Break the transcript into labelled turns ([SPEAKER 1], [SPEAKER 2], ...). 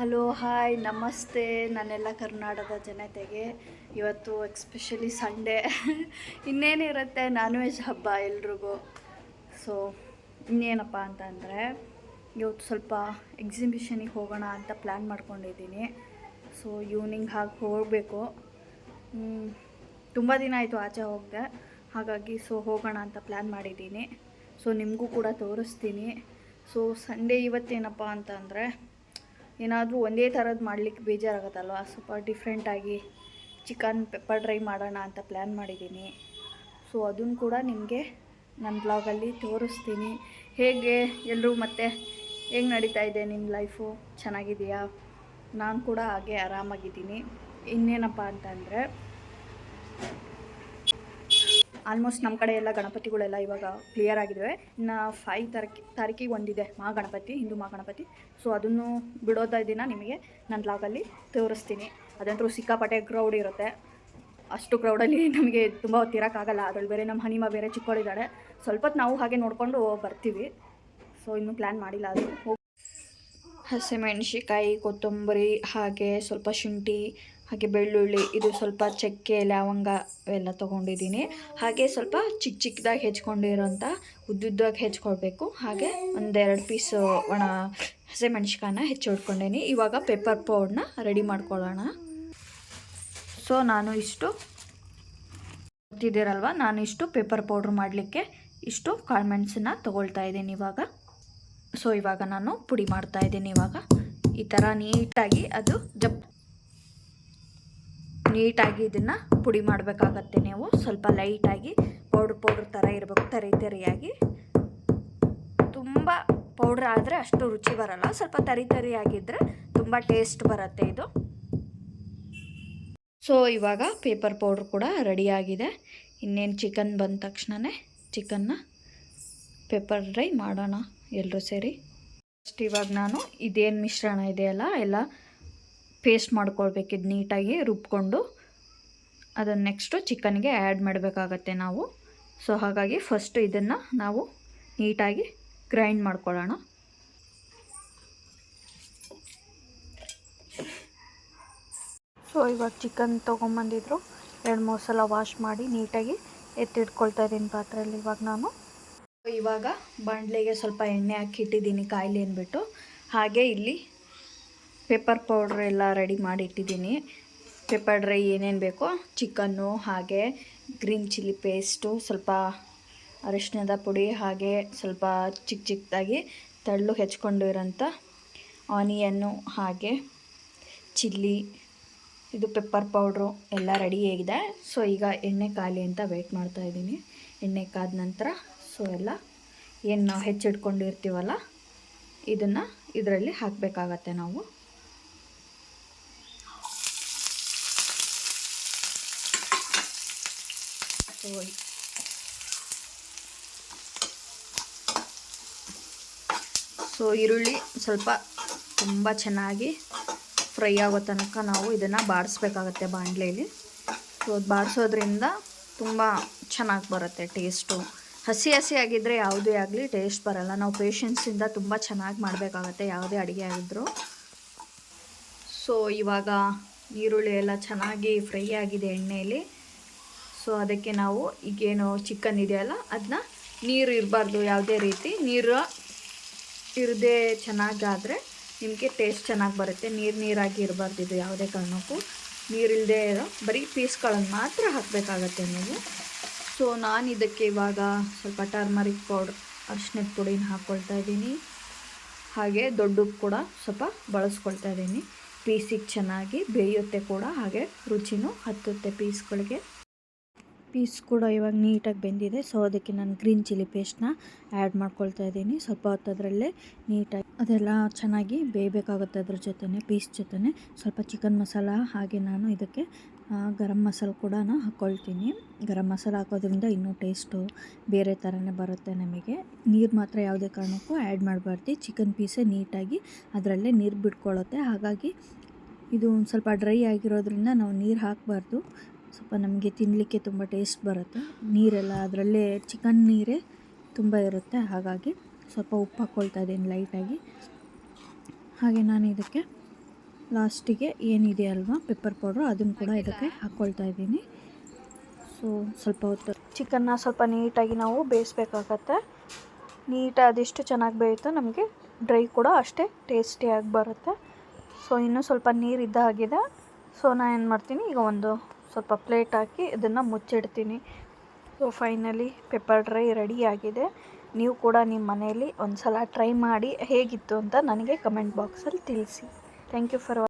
[SPEAKER 1] Hello, hi, ನಮಸ್ತೆ, ನನ್ನೆಲ್ಲ ಕರ್ನಾಟಕದ ಜನತೆಗೆ. ಇವತ್ತು ಎಕ್ಸ್ಪೆಷಲಿ ಸಂಡೇ ಇನ್ನೇನಿರುತ್ತೆ ನಾನ್ ವೆಜ್ ಹಬ್ಬ ಎಲ್ರಿಗೂ. ಸೊ ಇನ್ನೇನಪ್ಪ ಅಂತಂದರೆ, ಇವತ್ತು ಸ್ವಲ್ಪ ಎಕ್ಸಿಬಿಷನಿಗೆ ಹೋಗೋಣ ಅಂತ ಪ್ಲ್ಯಾನ್ ಮಾಡ್ಕೊಂಡಿದ್ದೀನಿ. ಸೊ ಈವ್ನಿಂಗ್ ಹಾಗೆ ಹೋಗಬೇಕು. ತುಂಬ ದಿನ ಆಯಿತು ಆಚೆ ಹೋಗಿದೆ. ಹಾಗಾಗಿ ಸೊ ಹೋಗೋಣ ಅಂತ ಪ್ಲ್ಯಾನ್ ಮಾಡಿದ್ದೀನಿ. ಸೊ ನಿಮಗೂ ಕೂಡ ತೋರಿಸ್ತೀನಿ. ಸೊ ಸಂಡೇ ಇವತ್ತೇನಪ್ಪ ಅಂತಂದರೆ ಏನಾದರೂ ಒಂದೇ ಥರದ್ದು ಮಾಡಲಿಕ್ಕೆ ಬೇಜಾರಾಗುತ್ತಲ್ವ? ಸ್ವಲ್ಪ ಡಿಫ್ರೆಂಟಾಗಿ ಚಿಕನ್ ಪೆಪ್ಪರ್ ಡ್ರೈ ಮಾಡೋಣ ಅಂತ ಪ್ಲ್ಯಾನ್ ಮಾಡಿದ್ದೀನಿ. ಸೊ ಅದನ್ನು ಕೂಡ ನಿಮಗೆ ನನ್ನ ಬ್ಲಾಗಲ್ಲಿ ತೋರಿಸ್ತೀನಿ. ಹೇಗೆ ಎಲ್ಲರೂ ಮತ್ತೆ ಹೇಗೆ ನಡೀತಾ ಇದೆ ನಿಮ್ಮ ಲೈಫು ಚೆನ್ನಾಗಿದೆಯಾ ನಾನು ಕೂಡ ಹಾಗೆ ಆರಾಮಾಗಿದ್ದೀನಿ. ಇನ್ನೇನಪ್ಪ ಅಂತಂದರೆ ಆಲ್ಮೋಸ್ಟ್ ನಮ್ಮ ಕಡೆ ಎಲ್ಲ ಗಣಪತಿಗಳೆಲ್ಲ ಇವಾಗ ಕ್ಲಿಯರ್ ಆಗಿದ್ದಾವೆ ಇನ್ನು ಫೈವ್ ತಾರೀಕು, ತಾರೀಕಿಗೆ ಒಂದಿದೆ ಮಹಾಗಣಪತಿ ಹಿಂದೂ ಮಹಾಗಣಪತಿ ಸೊ ಅದನ್ನು ಬಿಡೋದ ದಿನ ನಿಮಗೆ ನನ್ನ ಲಾಗಲ್ಲಿ ತೋರಿಸ್ತೀನಿ. ಅದಂತೂ ಸಿಕ್ಕಾಪಟ್ಟೆ ಕ್ರೌಡ್ ಇರುತ್ತೆ. ಅಷ್ಟು ಕ್ರೌಡಲ್ಲಿ ನಮಗೆ ತುಂಬ ಹೊತ್ತಿರೋಕ್ಕಾಗಲ್ಲ. ಅದ್ರಲ್ಲಿ ಬೇರೆ ನಮ್ಮ ಹನಿಮ ಬೇರೆ ಚಿಕ್ಕವಳಿದ್ದಾಳೆ ಸ್ವಲ್ಪ ನಾವು ಹಾಗೆ ನೋಡಿಕೊಂಡು ಬರ್ತೀವಿ. ಸೊ ಇನ್ನೂ ಪ್ಲ್ಯಾನ್ ಮಾಡಿಲ್ಲ ಅದು. ಹಸಿಮೆಣಸಿಕಾಯಿ ಕೊತ್ತಂಬರಿ, ಹಾಗೆ ಸ್ವಲ್ಪ ಶುಂಠಿ ಹಾಗೆ ಬೆಳ್ಳುಳ್ಳಿ, ಇದು ಸ್ವಲ್ಪ ಚಕ್ಕೆ, ಲವಂಗ ಎಲ್ಲ ತೊಗೊಂಡಿದ್ದೀನಿ. ಹಾಗೆ ಸ್ವಲ್ಪ ಚಿಕ್ಕ ಚಿಕ್ಕದಾಗಿ ಹೆಚ್ಕೊಂಡಿರೋಂಥ ಉದ್ದುದ್ದಾಗಿ ಹೆಚ್ಕೊಳ್ಬೇಕು. ಹಾಗೆ ಒಂದೆರಡು ಪೀಸ್ ಒಣ ಹಸಿಮೆಣ್ಸಿಕಾಯನ್ನ ಹೊಡ್ಕೊಂಡೇನಿ ಇವಾಗ ಪೆಪ್ಪರ್ ಪೌಡ್ನ ರೆಡಿ ಮಾಡ್ಕೊಳ್ಳೋಣ. ಸೊ ನಾನು ಇಷ್ಟು ಗೊತ್ತಿದ್ದೀರಲ್ವ? ನಾನು ಇಷ್ಟು ಪೇಪರ್ ಪೌಡ್ರ್ ಮಾಡಲಿಕ್ಕೆ ಇಷ್ಟು ಕಾಳುಮೆಣಸನ್ನ ತೊಗೊಳ್ತಾ ಇದ್ದೀನಿ ಇವಾಗ. ಸೊ ಇವಾಗ ನಾನು ಪುಡಿ ಮಾಡ್ತಾ ಇದ್ದೀನಿ ಇವಾಗ. ಈ ಥರ ನೀಟಾಗಿ ಅದು ಜಪ್ ನೀಟಾಗಿ ಇದನ್ನು ಪುಡಿ ಮಾಡಬೇಕಾಗತ್ತೆ ನೀವು. ಸ್ವಲ್ಪ ಲೈಟಾಗಿ ಪೌಡ್ರ್ ಪೌಡ್ರ್ ಥರ ಇರಬೇಕು, ತರಿ ತರಿಯಾಗಿ. ತುಂಬ ಪೌಡ್ರ್ ಆದರೆ ಅಷ್ಟು ರುಚಿ ಬರಲ್ಲ. ಸ್ವಲ್ಪ ತರಿ ತರಿಯಾಗಿದ್ದರೆ ತುಂಬ ಟೇಸ್ಟ್ ಬರುತ್ತೆ ಇದು. ಸೊ ಇವಾಗ ಪೇಪರ್ ಪೌಡ್ರ್ ಕೂಡ ರೆಡಿಯಾಗಿದೆ ಇನ್ನೇನು ಚಿಕನ್ ಬಂದ ತಕ್ಷಣವೇ ಚಿಕನ್ನ ಪೇಪರ್ ಡ್ರೈ ಮಾಡೋಣ ಎಲ್ಲರೂ ಸೇರಿ. ಫಸ್ಟ್ ಇವಾಗ ನಾನು ಇದೇನು ಮಿಶ್ರಣ ಇದೆಯಲ್ಲ, ಎಲ್ಲ ಪೇಸ್ಟ್ ಮಾಡ್ಕೊಳ್ಬೇಕಿದ್ದು ನೀಟಾಗಿ ರುಬ್ಕೊಂಡು. ಅದನ್ನು ನೆಕ್ಸ್ಟು ಚಿಕನ್ಗೆ ಆ್ಯಡ್ ಮಾಡಬೇಕಾಗತ್ತೆ ನಾವು. ಸೊ ಹಾಗಾಗಿ ಫಸ್ಟ್ ಇದನ್ನು ನಾವು ನೀಟಾಗಿ ಗ್ರೈಂಡ್ ಮಾಡ್ಕೊಳ್ಳೋಣ. ಸೊ ಇವಾಗ ಚಿಕನ್ ತೊಗೊಂಬಂದಿದ್ರು. ಎರಡು ಮೂರು ಸಲ ವಾಶ್ ಮಾಡಿ ನೀಟಾಗಿ ಎತ್ತಿಟ್ಕೊಳ್ತಾ ಇದ್ದೀನಿ ಪಾತ್ರೆಯಲ್ಲಿ ಇವಾಗ ನಾನು. ಇವಾಗ ಬಾಣಲೆಗೆ ಸ್ವಲ್ಪ ಎಣ್ಣೆ ಹಾಕಿ ಇಟ್ಟಿದ್ದೀನಿ ಕಾಯಿಲೆ ಅಂದ್ಬಿಟ್ಟು. ಹಾಗೆ ಇಲ್ಲಿ ಪೆಪ್ಪರ್ ಪೌಡ್ರ್ ಎಲ್ಲ ರೆಡಿ ಮಾಡಿ ಇಟ್ಟಿದ್ದೀನಿ ಪೆಪ್ಪರ್ ಡ್ರೈ ಏನೇನು ಬೇಕೋ ಚಿಕನ್ನು, ಹಾಗೆ ಗ್ರೀನ್ ಚಿಲ್ಲಿ ಪೇಸ್ಟು ಸ್ವಲ್ಪ ಅರಿಶಿಣದ ಪುಡಿ, ಹಾಗೆ ಸ್ವಲ್ಪ ಚಿಕ್ಕ ಚಿಕ್ಕದಾಗಿ ತಳ್ಳು ಹೆಚ್ಕೊಂಡಿರೋಂಥ ಆನಿಯನ್ನು ಹಾಗೆ ಚಿಲ್ಲಿ ಇದು ಪೆಪ್ಪರ್ ಪೌಡ್ರು ಎಲ್ಲ ರೆಡಿ ಆಗಿದೆ. ಸೊ ಈಗ ಎಣ್ಣೆ ಖಾಲಿ ಅಂತ ವೆಯ್ಟ್ ಮಾಡ್ತಾ ಇದ್ದೀನಿ. ಎಣ್ಣೆ ಕಾದ ನಂತರ ಸೊ ಎಲ್ಲ ಏನು ನಾವು ಹೆಚ್ಚಿಟ್ಕೊಂಡಿರ್ತೀವಲ್ಲ ಇದನ್ನು ಇದರಲ್ಲಿ ಹಾಕಬೇಕಾಗತ್ತೆ ನಾವು. ಸೊ ಸೊ ಈರುಳ್ಳಿ ಸ್ವಲ್ಪ ತುಂಬ ಚೆನ್ನಾಗಿ ಫ್ರೈ ಆಗೋ ತನಕ ನಾವು ಇದನ್ನು ಬಾಡಿಸ್ಬೇಕಾಗತ್ತೆ ಬಾಣಲೆಯಲ್ಲಿ ಸೊ ಅದು ಬಾಡಿಸೋದ್ರಿಂದ ತುಂಬ ಚೆನ್ನಾಗಿ ಬರುತ್ತೆ ಟೇಸ್ಟು. ಹಸಿ ಹಸಿ ಆಗಿದ್ದರೆ ಯಾವುದೇ ಆಗಲಿ ಟೇಸ್ಟ್ ಬರಲ್ಲ. ನಾವು ಪೇಷನ್ಸಿಂದ ತುಂಬ ಚೆನ್ನಾಗಿ ಮಾಡಬೇಕಾಗತ್ತೆ ಯಾವುದೇ ಅಡುಗೆ ಆಗಿದ್ದರೂ ಸೊ ಇವಾಗ ಈರುಳ್ಳಿ ಎಲ್ಲ ಚೆನ್ನಾಗಿ ಫ್ರೈ ಆಗಿದೆ ಎಣ್ಣೆಯಲ್ಲಿ ಸೊ ಅದಕ್ಕೆ ನಾವು ಈಗೇನು ಚಿಕನ್ ಇದೆಯಲ್ಲ ಅದನ್ನ ನೀರು ಇರಬಾರ್ದು, ಯಾವುದೇ ರೀತಿ. ನೀರು ಇರದೇ ಚೆನ್ನಾಗಾದರೆ ನಿಮಗೆ ಟೇಸ್ಟ್ ಚೆನ್ನಾಗಿ ಬರುತ್ತೆ. ನೀರು ನೀರಾಗಿ ಇರಬಾರ್ದು ಇದು ಯಾವುದೇ ಕಾರಣಕ್ಕೂ. ನೀರಿಲ್ಲದೆ ಇರೋ ಬರೀ ಪೀಸ್ಗಳನ್ನು ಮಾತ್ರ ಹಾಕಬೇಕಾಗತ್ತೆ ನೀವು. ಸೊ ನಾನು ಇದಕ್ಕೆ ಇವಾಗ ಸ್ವಲ್ಪ ಟರ್ಮರಿಕ್ ಪೌಡ್ರ್ ಅರಿಶಿನದ ಪುಡಿನ ಹಾಕ್ಕೊಳ್ತಾ ಇದ್ದೀನಿ. ಹಾಗೆ ದೊಡ್ಡ ಕೂಡ ಸ್ವಲ್ಪ ಬಳಸ್ಕೊಳ್ತಾ ಇದ್ದೀನಿ. ಪೀಸಿಗೆ ಚೆನ್ನಾಗಿ ಬೇಯುತ್ತೆ ಕೂಡ, ಹಾಗೆ ರುಚಿನೂ ಹತ್ತುತ್ತೆ ಪೀಸ್ಗಳಿಗೆ. ಪೀಸ್ ಕೂಡ ಇವಾಗ ನೀಟಾಗಿ ಬೆಂದಿದೆ. ಸೊ ಅದಕ್ಕೆ ನಾನು ಗ್ರೀನ್ ಚಿಲ್ಲಿ ಪೇಸ್ಟ್ನ ಆ್ಯಡ್ ಮಾಡ್ಕೊಳ್ತಾ ಇದ್ದೀನಿ. ಸ್ವಲ್ಪ ಹೊತ್ತು ಅದರಲ್ಲೇ ನೀಟಾಗಿ ಅದೆಲ್ಲ ಚೆನ್ನಾಗಿ ಬೇಯಬೇಕಾಗುತ್ತೆ ಅದ್ರ ಜೊತೆನೇ, ಪೀಸ್ ಜೊತೆನೇ. ಸ್ವಲ್ಪ ಚಿಕನ್ ಮಸಾಲ ಹಾಗೆ ನಾನು ಇದಕ್ಕೆ ಗರಂ ಮಸಾಲ ಕೂಡ ಹಾಕ್ಕೊಳ್ತೀನಿ ಗರಂ ಮಸಾಲ ಹಾಕೋದ್ರಿಂದ ಇನ್ನೂ ಟೇಸ್ಟು ಬೇರೆ ಥರನೇ ಬರುತ್ತೆ ನಮಗೆ. ನೀರು ಮಾತ್ರ ಯಾವುದೇ ಕಾರಣಕ್ಕೂ ಆ್ಯಡ್ ಮಾಡಬಾರ್ದು. ಚಿಕನ್ ಪೀಸೇ ನೀಟಾಗಿ ಅದರಲ್ಲೇ ನೀರು ಬಿಟ್ಕೊಳ್ಳುತ್ತೆ. ಹಾಗಾಗಿ ಇದು ಒಂದು ಸ್ವಲ್ಪ ಡ್ರೈ ಆಗಿರೋದ್ರಿಂದ ನಾವು ನೀರು ಹಾಕಬಾರ್ದು. ಸ್ವಲ್ಪ ನಮಗೆ ತಿನ್ನಲಿಕ್ಕೆ ತುಂಬ ಟೇಸ್ಟ್ ಬರುತ್ತೆ. ನೀರೆಲ್ಲ ಅದರಲ್ಲೇ ಚಿಕನ್ ನೀರೇ ತುಂಬ ಇರುತ್ತೆ. ಹಾಗಾಗಿ ಸ್ವಲ್ಪ ಉಪ್ಪು ಹಾಕ್ಕೊಳ್ತಾ ಇದ್ದೀನಿ ಲೈಟಾಗಿ. ಹಾಗೆ ನಾನು ಇದಕ್ಕೆ ಲಾಸ್ಟಿಗೆ ಏನಿದೆ ಅಲ್ವಾ, ಪೆಪ್ಪರ್ ಪೌಡ್ರು, ಅದನ್ನು ಕೂಡ ಇದಕ್ಕೆ ಹಾಕ್ಕೊಳ್ತಾ ಇದ್ದೀನಿ. ಸೊ, ಸ್ವಲ್ಪ ಹೊತ್ತು ಚಿಕನ್ನ ಸ್ವಲ್ಪ ನೀಟಾಗಿ ನಾವು ಬೇಯಿಸ್ಬೇಕಾಗತ್ತೆ. ನೀಟಾಗಿ ಅದೆಷ್ಟು ಚೆನ್ನಾಗಿ ಬೇಯುತ್ತೋ ನಮಗೆ ಡ್ರೈ ಕೂಡ ಅಷ್ಟೇ ಟೇಸ್ಟಿಯಾಗಿ ಬರುತ್ತೆ. ಸೊ, ಇನ್ನೂ ಸ್ವಲ್ಪ ನೀರು ಇದ್ದ ಹಾಗಿದೆ. ಸೊ, ನಾನು ಏನು ಮಾಡ್ತೀನಿ ಈಗ ಒಂದು ಸ್ವಲ್ಪ ಪ್ಲೇಟ್ ಹಾಕಿ ಇದನ್ನು ಮುಚ್ಚಿಡ್ತೀನಿ. So finally pepper dry ready ಆಗಿದೆ. ನೀವು ಕೂಡ ನಿಮ್ಮ ಮನೆಯಲ್ಲಿ ಒಂದು ಸಲ ಟ್ರೈ ಮಾಡಿ ಹೇಗಿತ್ತು ಅಂತ ನನಗೆ ಕಮೆಂಟ್ ಬಾಕ್ಸಲ್ಲಿ ತಿಳಿಸಿ. Thank you for